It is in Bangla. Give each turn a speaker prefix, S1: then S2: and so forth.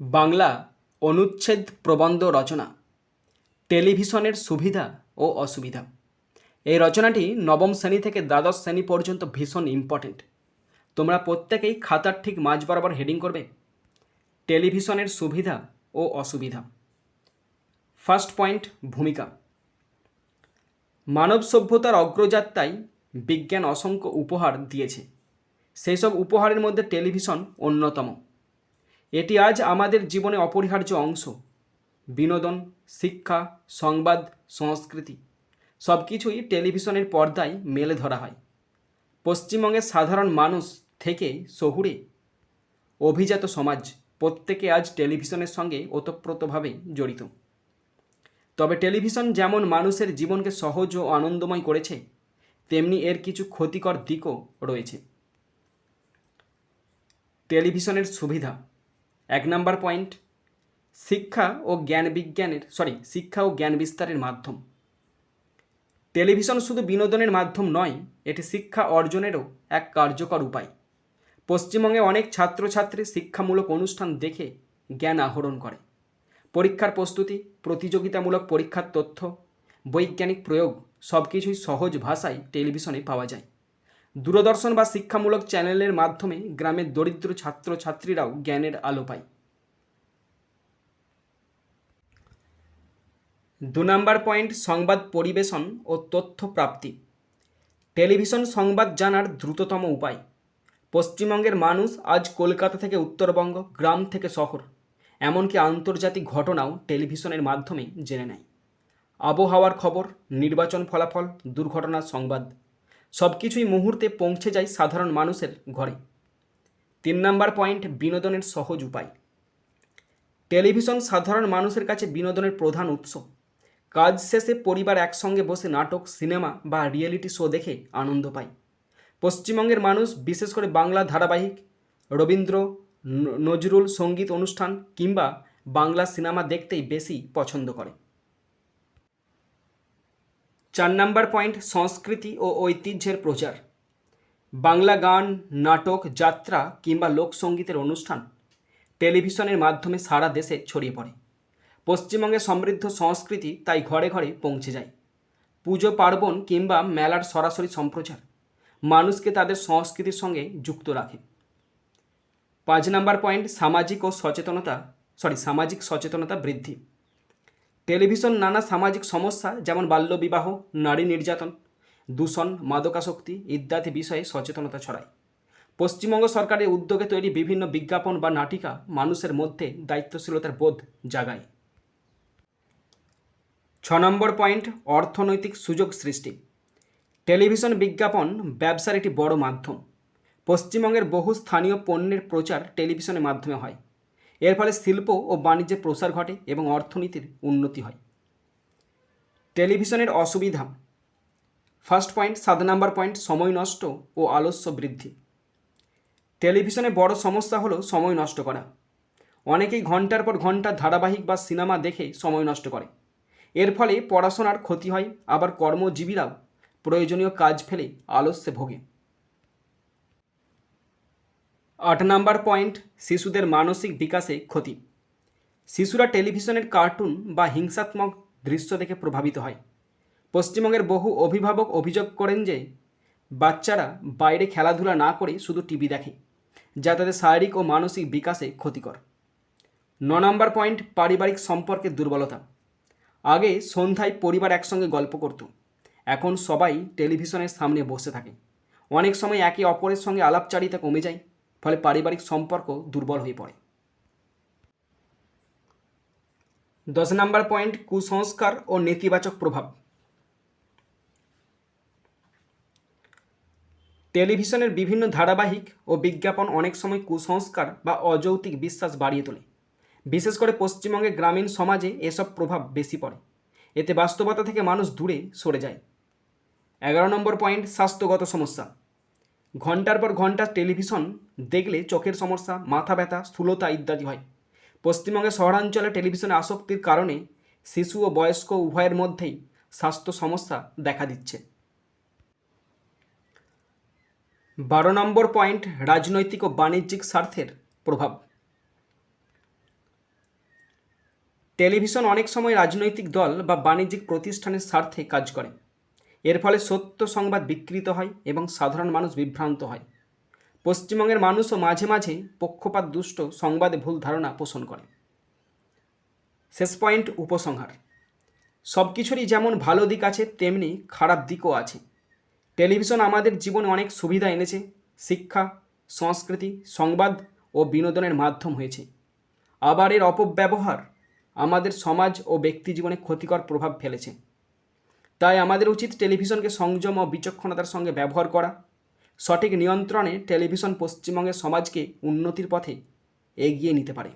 S1: বাংলা অনুচ্ছেদ প্রবন্ধ রচনা, টেলিভিশনের সুবিধা ও অসুবিধা। এই রচনাটি নবম শ্রেণি থেকে দ্বাদশ শ্রেণি পর্যন্ত ভীষণ ইম্পর্ট্যান্ট তোমরা প্রত্যেকেই খাতার ঠিক মাঝ বরাবর হেডিং করবে। টেলিভিশনের সুবিধা ও অসুবিধা। ফার্স্ট পয়েন্ট ভূমিকা। মানব সভ্যতার অগ্রযাত্রায় বিজ্ঞান অসংখ্য উপহার দিয়েছে। সেই সব উপহারের মধ্যে টেলিভিশন অন্যতম। এটি আজ আমাদের জীবনে অপরিহার্য অংশ। বিনোদন, শিক্ষা, সংবাদ, সংস্কৃতি সব কিছুই টেলিভিশনের পর্দায় মেলে ধরা হয়। পশ্চিমবঙ্গের সাধারণ মানুষ থেকে শহুরে অভিজাত সমাজ প্রত্যেকে আজ টেলিভিশনের সঙ্গে ওতপ্রোতভাবে জড়িত। তবে টেলিভিশন যেমন মানুষের জীবনকে সহজ ও আনন্দময় করেছে, তেমনি এর কিছু ক্ষতিকর দিকও রয়েছে। টেলিভিশনের সুবিধা এক নাম্বার পয়েন্ট, শিক্ষা ও জ্ঞান বিজ্ঞানের সরি শিক্ষা ও জ্ঞান বিস্তারের মাধ্যম। টেলিভিশন শুধু বিনোদনের মাধ্যম নয়, এটি শিক্ষা অর্জনেরও এক কার্যকর উপায়। পশ্চিমবঙ্গে অনেক ছাত্রছাত্রী শিক্ষামূলক অনুষ্ঠান দেখে জ্ঞান আহরণ করে। পরীক্ষার প্রস্তুতি, প্রতিযোগিতামূলক পরীক্ষার তথ্য, বৈজ্ঞানিক প্রয়োগ সব কিছুই সহজ ভাষায় টেলিভিশনে পাওয়া যায়। দূরদর্শন বা শিক্ষামূলক চ্যানেলের মাধ্যমে গ্রামের দরিদ্র ছাত্রছাত্রীরাও জ্ঞানের আলো পায়। দু নম্বর পয়েন্ট, সংবাদ পরিবেশন ও তথ্য প্রাপ্তি। টেলিভিশন সংবাদ জানার দ্রুততম উপায়। পশ্চিমবঙ্গের মানুষ আজ কলকাতা থেকে উত্তরবঙ্গ, গ্রাম থেকে শহর, এমনকি আন্তর্জাতিক ঘটনাও টেলিভিশনের মাধ্যমে জেনে নেয়। আবহাওয়ার খবর, নির্বাচন ফলাফল দুর্ঘটনার সংবাদ। সব কিছুই মুহূর্তে পৌঁছে যায় সাধারণ মানুষের ঘরে। তিন নাম্বার পয়েন্ট, বিনোদনের সহজ উপায়। টেলিভিশন সাধারণ মানুষের কাছে বিনোদনের প্রধান উৎস। কাজ শেষে পরিবার একসঙ্গে বসে নাটক, সিনেমা বা রিয়েলিটি শো দেখে আনন্দ পায়। পশ্চিমবঙ্গের মানুষ, বিশেষ করে বাংলা ধারাবাহিক, রবীন্দ্র নজরুল সংগীত অনুষ্ঠান কিংবা বাংলা সিনেমা দেখতেই বেশি পছন্দ করে। চার নাম্বার পয়েন্ট, সংস্কৃতি ও ঐতিহ্যের প্রচার। বাংলা গান, নাটক, যাত্রা কিংবা লোকসঙ্গীতের অনুষ্ঠান টেলিভিশনের মাধ্যমে সারা দেশে ছড়িয়ে পড়ে। পশ্চিমবঙ্গের সমৃদ্ধ সংস্কৃতি তাই ঘরে ঘরে পৌঁছে যায়। পুজো, পার্বণ কিংবা মেলার সরাসরি সম্প্রচার মানুষকে তাদের সংস্কৃতির সঙ্গে যুক্ত রাখে। পাঁচ নাম্বার পয়েন্ট, সামাজিক ও সচেতনতা সরি সামাজিক সচেতনতা বৃদ্ধি। টেলিভিশন নানা সামাজিক সমস্যা, যেমন বাল্যবিবাহ, নারী নির্যাতন, দূষণ, মাদকাসক্তি ইত্যাদি বিষয়ে সচেতনতা ছড়ায়। পশ্চিমবঙ্গ সরকারের উদ্যোগে তৈরি বিভিন্ন বিজ্ঞাপন বা নাটিকা মানুষের মধ্যে দায়িত্বশীলতার বোধ জাগায়। ছ নম্বর পয়েন্ট, অর্থনৈতিক সুযোগ সৃষ্টি। টেলিভিশন বিজ্ঞাপন ব্যবসার একটি বড় মাধ্যম। পশ্চিমবঙ্গের বহু স্থানীয় পণ্যের প্রচার টেলিভিশনের মাধ্যমে হয়। এর ফলে শিল্প ও বাণিজ্যের প্রসার ঘটে এবং অর্থনীতির উন্নতি হয়। টেলিভিশনের অসুবিধা। ফার্স্ট পয়েন্ট, সাত নাম্বার পয়েন্ট, সময় নষ্ট ও আলস্য বৃদ্ধি। টেলিভিশনে বড় সমস্যা হলো সময় নষ্ট করা। অনেকেই ঘণ্টার পর ঘণ্টা ধারাবাহিক বা সিনেমা দেখে সময় নষ্ট করে। এর ফলে পড়াশোনার ক্ষতি হয়, আবার কর্মজীবীরাও প্রয়োজনীয় কাজ ফেলে আলস্যে ভোগে। আট নাম্বার পয়েন্ট, শিশুদের মানসিক বিকাশে ক্ষতি। শিশুরা টেলিভিশনের কার্টুন বা হিংসাত্মক দৃশ্য দেখে প্রভাবিত হয়। পশ্চিমবঙ্গের বহু অভিভাবক অভিযোগ করেন যে, বাচ্চারা বাইরে খেলাধুলা না করে শুধু টিভি দেখে, যা তাদের শারীরিক ও মানসিক বিকাশে ক্ষতিকর। ন নম্বর পয়েন্ট, পারিবারিক সম্পর্কের দুর্বলতা। আগে সন্ধ্যায় পরিবার একসঙ্গে গল্প করত, এখন সবাই টেলিভিশনের সামনে বসে থাকে। অনেক সময় একে অপরের সঙ্গে আলাপচারিতা কমে যায় ফলে পারিবারিক সম্পর্ক দুর্বল হয়ে পড়ে। দশ নম্বর পয়েন্ট, কুসংস্কার ও নেতিবাচক প্রভাব। টেলিভিশনের বিভিন্ন ধারাবাহিক ও বিজ্ঞাপন অনেক সময় কুসংস্কার বা অযৌক্তিক বিশ্বাস বাড়িয়ে তোলে। বিশেষ করে পশ্চিমবঙ্গের গ্রামীণ সমাজে এসব প্রভাব বেশি পড়ে। এতে বাস্তবতা থেকে মানুষ দূরে সরে যায়। এগারো নম্বর পয়েন্ট, স্বাস্থ্যগত সমস্যা। ঘণ্টার পর ঘণ্টা টেলিভিশন দেখলে চোখের সমস্যা, মাথা ব্যথা, স্থূলতা ইত্যাদি হয়। পশ্চিমবঙ্গের শহরাঞ্চলে টেলিভিশনে আসক্তির কারণে শিশু ও বয়স্ক উভয়ের মধ্যেই স্বাস্থ্য সমস্যা দেখা দিচ্ছে। বারো নম্বর পয়েন্ট, রাজনৈতিক ও বাণিজ্যিক স্বার্থের প্রভাব। টেলিভিশন অনেক সময় রাজনৈতিক দল বা বাণিজ্যিক প্রতিষ্ঠানের স্বার্থে কাজ করে। এর ফলে সত্য সংবাদ বিকৃত হয় এবং সাধারণ মানুষ বিভ্রান্ত হয়। পশ্চিমবঙ্গের মানুষও মাঝে মাঝে পক্ষপাত দুষ্ট সংবাদে ভুল ধারণা পোষণ করে। শেষ পয়েন্ট, উপসংহার। সব কিছুরই যেমন ভালো দিক আছে, তেমনি খারাপ দিকও আছে। টেলিভিশন আমাদের জীবনে অনেক সুবিধা এনেছে। শিক্ষা, সংস্কৃতি, সংবাদ ও বিনোদনের মাধ্যম হয়েছে। আবার এর অপব্যবহার আমাদের সমাজ ও ব্যক্তি জীবনে ক্ষতিকর প্রভাব ফেলেছে। তাই আমাদের উচিত টেলিভিশনকে সংযম ও বিচক্ষণতার সঙ্গে ব্যবহার করা। সঠিক নিয়ন্ত্রণে টেলিভিশন পশ্চিমবঙ্গের সমাজকে উন্নতির পথে এগিয়ে নিতে পারে।